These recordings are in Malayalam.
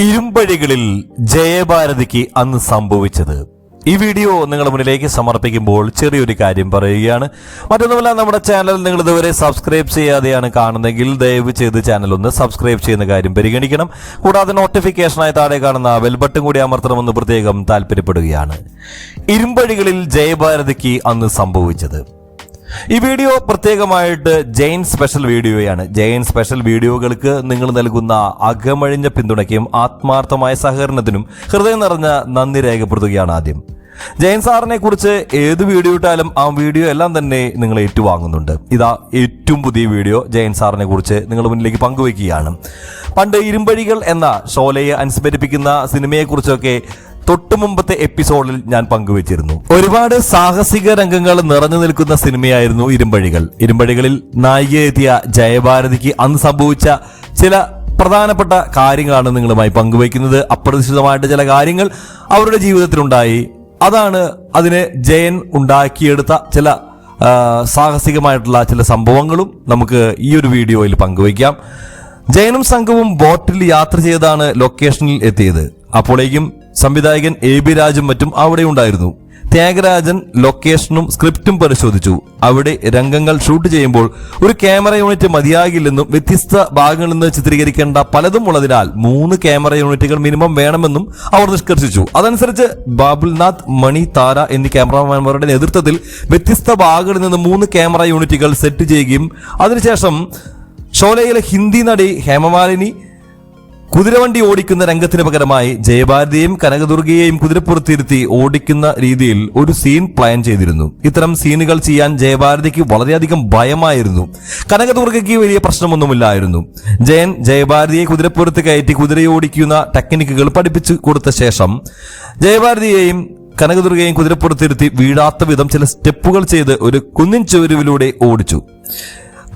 ഇരുമ്പഴികളിൽ ജയഭാരതിക്ക് അന്ന് സംഭവിച്ചത്. ഈ വീഡിയോ നിങ്ങളുടെ മുന്നിലേക്ക് സമർപ്പിക്കുമ്പോൾ ചെറിയൊരു കാര്യം പറയുകയാണ്. മറ്റൊന്നുമല്ല നമ്മുടെ ചാനൽ നിങ്ങൾ ഇതുവരെ സബ്സ്ക്രൈബ് ചെയ്യാതെയാണ് കാണുന്നതെങ്കിൽ ദയവ് ചെയ്ത് ചാനൽ ഒന്ന് സബ്സ്ക്രൈബ് ചെയ്യുന്ന കാര്യം പരിഗണിക്കണം. കൂടാതെ നോട്ടിഫിക്കേഷനായി താഴെ കാണുന്ന ബെൽ ബട്ടൺ കൂടി അമർത്തണമെന്ന് പ്രത്യേകം താല്പര്യപ്പെടുകയാണ്. ഇരുമ്പഴികളിൽ ജയഭാരതിക്ക് അന്ന് സംഭവിച്ചത്. ഈ വീഡിയോ പ്രത്യേകമായിട്ട് ജെയിൻ സ്പെഷ്യൽ വീഡിയോയാണ്. ജെയിൻ സ്പെഷ്യൽ വീഡിയോകൾക്ക് നിങ്ങൾ നൽകുന്ന അകമഴിഞ്ഞ പിന്തുണയ്ക്കും ആത്മാർത്ഥമായ സഹകരണത്തിനും ഹൃദയം നിറഞ്ഞ നന്ദി രേഖപ്പെടുത്തുകയാണ് ആദ്യം. ജയൻ സാറിനെ കുറിച്ച് ഏത് വീഡിയോ ഇട്ടാലും ആ വീഡിയോ എല്ലാം തന്നെ നിങ്ങൾ ഏറ്റുവാങ്ങുന്നുണ്ട്. ഇതാ ഏറ്റവും പുതിയ വീഡിയോ ജയൻ സാറിനെ കുറിച്ച് നിങ്ങൾ മുന്നിലേക്ക് പങ്കുവയ്ക്കുകയാണ്. പണ്ട് ഇരുമ്പഴികൾ എന്ന ഷോലയെ അനുസ്മരിപ്പിക്കുന്ന സിനിമയെക്കുറിച്ചൊക്കെ തൊട്ടു മുമ്പത്തെ എപ്പിസോഡിൽ ഞാൻ പങ്കുവച്ചിരുന്നു. ഒരുപാട് സാഹസിക രംഗങ്ങൾ നിറഞ്ഞു നിൽക്കുന്ന സിനിമയായിരുന്നു ഇരുമ്പഴികൾ. ഇരുമ്പഴികളിൽ നായികയെത്തിയ ജയഭാരതിക്ക് അന്ന് സംഭവിച്ച ചില പ്രധാനപ്പെട്ട കാര്യങ്ങളാണ് നിങ്ങളുമായി പങ്കുവയ്ക്കുന്നത്. അപ്രതീക്ഷിതമായിട്ട് ചില കാര്യങ്ങൾ അവരുടെ ജീവിതത്തിലുണ്ടായി. അതാണ് അതിന് ജയൻ ഉണ്ടാക്കിയെടുത്ത ചില സാഹസികമായിട്ടുള്ള ചില സംഭവങ്ങളും നമുക്ക് ഈ ഒരു വീഡിയോയിൽ പങ്കുവയ്ക്കാം. ജയനും സംഘവും ബോട്ടിൽ യാത്ര ചെയ്താണ് ലൊക്കേഷനിൽ എത്തിയത്. അപ്പോഴേക്കും സംവിധായകൻ എ ബി രാജും മറ്റും അവിടെ ഉണ്ടായിരുന്നു. ത്യാഗരാജൻ ലൊക്കേഷനും സ്ക്രിപ്റ്റും പരിശോധിച്ചു. അവിടെ രംഗങ്ങൾ ഷൂട്ട് ചെയ്യുമ്പോൾ ഒരു ക്യാമറ യൂണിറ്റ് മതിയാകില്ലെന്നും വ്യത്യസ്ത ഭാഗങ്ങളിൽ നിന്ന് ചിത്രീകരിക്കേണ്ട പലതും ഉള്ളതിനാൽ മൂന്ന് ക്യാമറ യൂണിറ്റുകൾ മിനിമം വേണമെന്നും അവർ നിഷ്കർഷിച്ചു. അതനുസരിച്ച് ബാബുൽനാഥ് മണി താര എന്നീ ക്യാമറമാൻമാരുടെ നേതൃത്വത്തിൽ വ്യത്യസ്ത ഭാഗങ്ങളിൽ നിന്ന് മൂന്ന് ക്യാമറ യൂണിറ്റുകൾ സെറ്റ് ചെയ്യുകയും അതിനുശേഷം ഷോലയിലെ ഹിന്ദി നടി ഹേമമാലിനി കുതിരവണ്ടി ഓടിക്കുന്ന രംഗത്തിന് പകരമായി ജയഭാരതിയെയും കനകദുർഗയെയും കുതിരപ്പുറത്തിരുത്തി ഓടിക്കുന്ന രീതിയിൽ ഒരു സീൻ പ്ലാൻ ചെയ്തിരുന്നു. ഇത്തരം സീനുകൾ ചെയ്യാൻ ജയഭാരതിക്ക് വളരെയധികം ഭയമായിരുന്നു. കനകദുർഗയ്ക്ക് വലിയ പ്രശ്നമൊന്നുമില്ലായിരുന്നു. ജയൻ ജയഭാരതിയെ കുതിരപ്പുറത്ത് കയറ്റി കുതിരയോടിക്കുന്ന ടെക്നിക്കുകൾ പഠിപ്പിച്ചു കൊടുത്ത ശേഷം ജയഭാരതിയെയും കനകദുർഗയെയും കുതിരപ്പുറത്തിരുത്തി വീഴാത്ത വിധം ചില സ്റ്റെപ്പുകൾ ചെയ്ത് ഒരു കുന്നിൻ ചുവരുവിലൂടെ ഓടിച്ചു.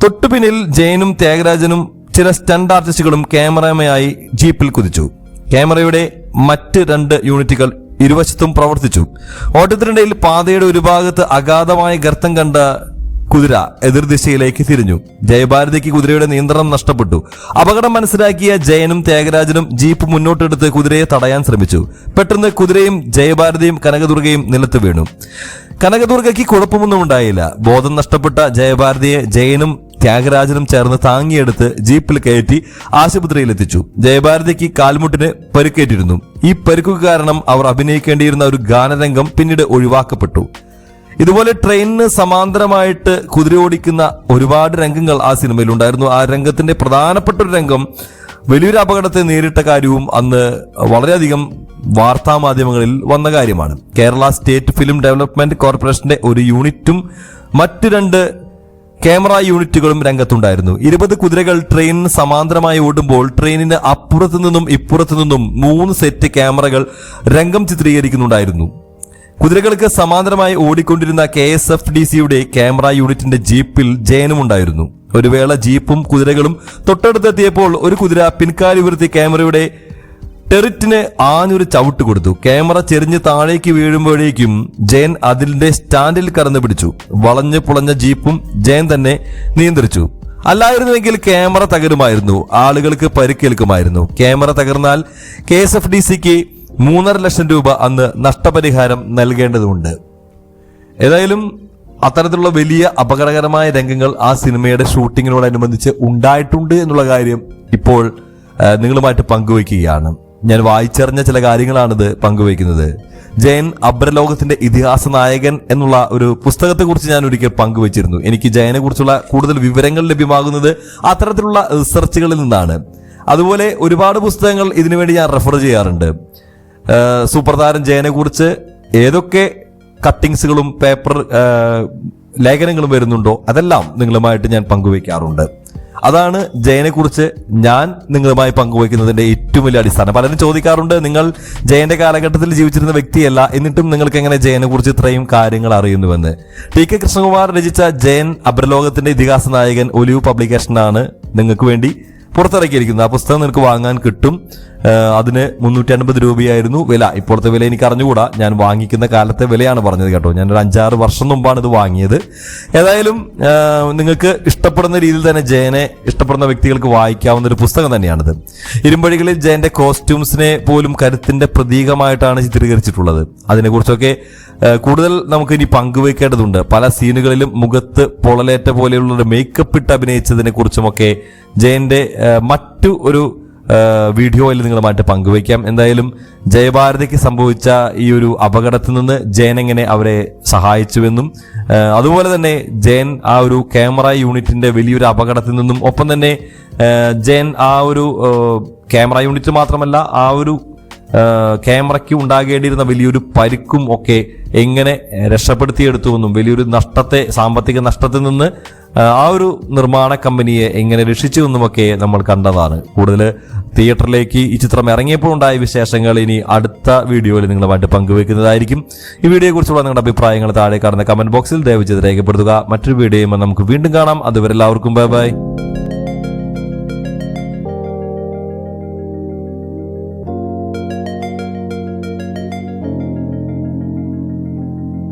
തൊട്ടുപിന്നിൽ ജയനും ത്യാഗരാജനും ചില സ്റ്റണ്ട് ആർട്ടിസ്റ്റുകളും ക്യാമറയുമായി ജീപ്പിൽ കുതിച്ചു. ക്യാമറയുടെ മറ്റ് രണ്ട് യൂണിറ്റുകൾ ഇരുവശത്തും പ്രവർത്തിച്ചു. ഓട്ടത്തിനിടയിൽ പാതയുടെ ഒരു ഭാഗത്ത് അഗാധമായ ഗർത്തം കണ്ട കുതിര എതിർദിശയിലേക്ക് തിരിഞ്ഞു. ജയഭാരതിക്ക് കുതിരയുടെ നിയന്ത്രണം നഷ്ടപ്പെട്ടു. അപകടം മനസ്സിലാക്കിയ ജയനും ത്യാഗരാജനും ജീപ്പ് മുന്നോട്ടെടുത്ത് കുതിരയെ തടയാൻ ശ്രമിച്ചു. പെട്ടെന്ന് കുതിരയും ജയഭാരതിയും കനകദുർഗയും നിലത്ത് വീണു. കനകദുർഗയ്ക്ക് കുഴപ്പമൊന്നും ഉണ്ടായില്ല. ബോധം നഷ്ടപ്പെട്ട ജയഭാരതിയെ ജയനും ത്യാഗരാജനും ചേർന്ന് താങ്ങിയെടുത്ത് ജീപ്പിൽ കയറ്റി ആശുപത്രിയിലെത്തിച്ചു. ജയഭാരതിക്ക് കാൽമുട്ടിന് പരിക്കേറ്റിരുന്നു. ഈ പരിക്കു കാരണം അവർ അഭിനയിക്കേണ്ടിയിരുന്ന ഒരു ഗാനരംഗം പിന്നീട് ഒഴിവാക്കപ്പെട്ടു. ഇതുപോലെ ട്രെയിനിന് സമാന്തരമായിട്ട് കുതിര ഓടിക്കുന്ന ഒരുപാട് രംഗങ്ങൾ ആ സിനിമയിൽ ഉണ്ടായിരുന്നു ആ രംഗത്തിന്റെ പ്രധാനപ്പെട്ട ഒരു രംഗം വലിയൊരു അപകടത്തെ നേരിട്ട കാര്യവും അന്ന് വളരെയധികം വാർത്താ മാധ്യമങ്ങളിൽ വന്ന കാര്യമാണ്. കേരള സ്റ്റേറ്റ് ഫിലിം ഡെവലപ്മെന്റ് കോർപ്പറേഷന്റെ ഒരു യൂണിറ്റും മറ്റു രണ്ട് ക്യാമറ യൂണിറ്റുകളും രംഗത്തുണ്ടായിരുന്നു. ഇരുപത് കുതിരകൾ ട്രെയിനിന് സമാന്തരമായി ഓടുമ്പോൾ ട്രെയിനിന് അപ്പുറത്തു നിന്നും ഇപ്പുറത്തു നിന്നും മൂന്ന് സെറ്റ് ക്യാമറകൾ രംഗം ചിത്രീകരിക്കുന്നുണ്ടായിരുന്നു. കുതിരകൾക്ക് സമാന്തരമായി ഓടിക്കൊണ്ടിരുന്ന കെ എസ് എഫ് ഡി സിയുടെ ക്യാമറ യൂണിറ്റിന്റെ ജീപ്പിൽ ജയനുമുണ്ടായിരുന്നു. ഒരു വേള ജീപ്പും കുതിരകളും തൊട്ടടുത്തെത്തിയപ്പോൾ ഒരു കുതിര പിൻകാലി ഉയർത്തി ക്യാമറയുടെ ടെറിറ്റിന് ആഞ്ഞൊരു ചവിട്ട് കൊടുത്തു. ക്യാമറ ചെരിഞ്ഞ് താഴേക്ക് വീഴുമ്പോഴേക്കും ജയൻ അതിലിന്റെ സ്റ്റാൻഡിൽ കറന്നു പിടിച്ചു. വളഞ്ഞു പുളഞ്ഞ ജീപ്പും ജയൻ തന്നെ നിയന്ത്രിച്ചു. അല്ലായിരുന്നുവെങ്കിൽ ക്യാമറ തകരുമായിരുന്നു. ആളുകൾക്ക് പരിക്കേൽക്കുമായിരുന്നു. ക്യാമറ തകർന്നാൽ കെ എസ് എഫ് ഡി സിക്ക് മൂന്നര ലക്ഷം രൂപ അന്ന് നഷ്ടപരിഹാരം നൽകേണ്ടതുണ്ട്. ഏതായാലും അത്തരത്തിലുള്ള വലിയ അപകടകരമായ രംഗങ്ങൾ ആ സിനിമയുടെ ഷൂട്ടിങ്ങിനോടനുബന്ധിച്ച് ഉണ്ടായിട്ടുണ്ട് എന്നുള്ള കാര്യം ഇപ്പോൾ നിങ്ങളുമായിട്ട് പങ്കുവയ്ക്കുകയാണ്. ഞാൻ വായിച്ചറിഞ്ഞ ചില കാര്യങ്ങളാണിത് പങ്കുവയ്ക്കുന്നത്. ജയൻ അബ്രലോകത്തിന്റെ ഇതിഹാസ നായകൻ എന്നുള്ള ഒരു പുസ്തകത്തെ കുറിച്ച് ഞാൻ ഒരിക്കൽ പങ്കുവച്ചിരുന്നു. എനിക്ക് ജയനെ കുറിച്ചുള്ള കൂടുതൽ വിവരങ്ങൾ ലഭ്യമാകുന്നത് അത്തരത്തിലുള്ള റിസർച്ചുകളിൽ നിന്നാണ്. അതുപോലെ ഒരുപാട് പുസ്തകങ്ങൾ ഇതിനുവേണ്ടി ഞാൻ റെഫർ ചെയ്യാറുണ്ട്. സൂപ്പർ ജയനെ കുറിച്ച് ഏതൊക്കെ കട്ടിങ്സുകളും പേപ്പർ ലേഖനങ്ങളും വരുന്നുണ്ടോ അതെല്ലാം നിങ്ങളുമായിട്ട് ഞാൻ പങ്കുവയ്ക്കാറുണ്ട്. അതാണ് ജയനെക്കുറിച്ച് ഞാൻ നിങ്ങളുമായി പങ്കുവയ്ക്കുന്നതിന്റെ ഏറ്റവും വലിയ അടിസ്ഥാനം. പലരും ചോദിക്കാറുണ്ട് നിങ്ങൾ ജയന്റെ കാലഘട്ടത്തിൽ ജീവിച്ചിരുന്ന വ്യക്തിയല്ല. എന്നിട്ടും നിങ്ങൾക്ക് എങ്ങനെ ജയനെ കുറിച്ച് ഇത്രയും കാര്യങ്ങൾ അറിയുന്നുവെന്ന്? ടി കെ കൃഷ്ണകുമാർ രചിച്ച ജയൻ അബ്രലോകത്തിന്റെ ഇതിഹാസ നായകൻ ഒലിവ് പബ്ലിക്കേഷനാണ്. നിങ്ങൾക്ക് വേണ്ടി പുറത്തിറക്കിയിരിക്കുന്നത്. ആ പുസ്തകം നിങ്ങൾക്ക് വാങ്ങാൻ കിട്ടും. അതിന് മുന്നൂറ്റി അൻപത് രൂപയായിരുന്നു വില. ഇപ്പോഴത്തെ വില എനിക്ക് അറിഞ്ഞുകൂടാ. ഞാൻ വാങ്ങിക്കുന്ന കാലത്തെ വിലയാണ് പറഞ്ഞത് കേട്ടോ. ഞാൻ ഒരു അഞ്ചാറ് വർഷം മുമ്പാണ് ഇത് വാങ്ങിയത്. ഏതായാലും നിങ്ങൾക്ക് ഇഷ്ടപ്പെടുന്ന രീതിയിൽ തന്നെ ജയനെ ഇഷ്ടപ്പെടുന്ന വ്യക്തികൾക്ക് വായിക്കാവുന്ന ഒരു പുസ്തകം തന്നെയാണിത്. ഇരുമ്പഴികളിൽ ജയന്റെ കോസ്റ്റ്യൂംസിനെ പോലും കരുത്തിന്റെ പ്രതീകമായിട്ടാണ് ചിത്രീകരിച്ചിട്ടുള്ളത്. അതിനെക്കുറിച്ചൊക്കെ കൂടുതൽ നമുക്ക് ഇനി പങ്കുവയ്ക്കേണ്ടതുണ്ട്. പല സീനുകളിലും മുഖത്ത് പൊളലേറ്റ പോലെയുള്ള മേക്കപ്പ് ഇട്ട് അഭിനയിച്ചതിനെ കുറിച്ചുമൊക്കെ ജയന്റെ മറ്റു ഒരു വീഡിയോയിൽ നിങ്ങളുമായിട്ട് പങ്കുവയ്ക്കാം. എന്തായാലും ജയഭാരതിക്ക് സംഭവിച്ച ഈ ഒരു അപകടത്തിൽ നിന്ന് ജയൻ എങ്ങനെ അവരെ സഹായിച്ചുവെന്നും അതുപോലെ തന്നെ ജയൻ ആ ഒരു ക്യാമറ യൂണിറ്റിന്റെ വലിയൊരു അപകടത്തിൽ നിന്നും ഒപ്പം തന്നെ ജയൻ ആ ഒരു ക്യാമറ യൂണിറ്റ് മാത്രമല്ല ആ ഒരു ക്യാമറയ്ക്ക് ഉണ്ടാകേണ്ടിയിരുന്ന വലിയൊരു പരിക്കും ഒക്കെ എങ്ങനെ രക്ഷപ്പെടുത്തിയെടുത്തുവെന്നും വലിയൊരു നഷ്ടത്തെ സാമ്പത്തിക നഷ്ടത്തിൽ നിന്ന് ആ, ഒരു നിർമ്മാണ കമ്പനിയെ എങ്ങനെ രക്ഷിച്ചുവെന്നുമൊക്കെ നമ്മൾ കണ്ടതാണ്. കൂടുതൽ തിയേറ്ററിലേക്ക് ഈ ചിത്രം ഇറങ്ങിയപ്പോൾ ഉണ്ടായ വിശേഷങ്ങൾ ഇനി അടുത്ത വീഡിയോയിൽ നിങ്ങളുമായിട്ട് പങ്കുവെക്കുന്നതായിരിക്കും ഈ വീഡിയോയെക്കുറിച്ചുള്ള നിങ്ങളുടെ അഭിപ്രായങ്ങൾ താഴെ കാണുന്ന കമന്റ് ബോക്സിൽ ദയവ് ചെയ്ത് രേഖപ്പെടുത്തുക. മറ്റൊരു വീഡിയോയുമായി നമുക്ക് വീണ്ടും കാണാം. അതുവരെ എല്ലാവർക്കും ബൈ ബൈ.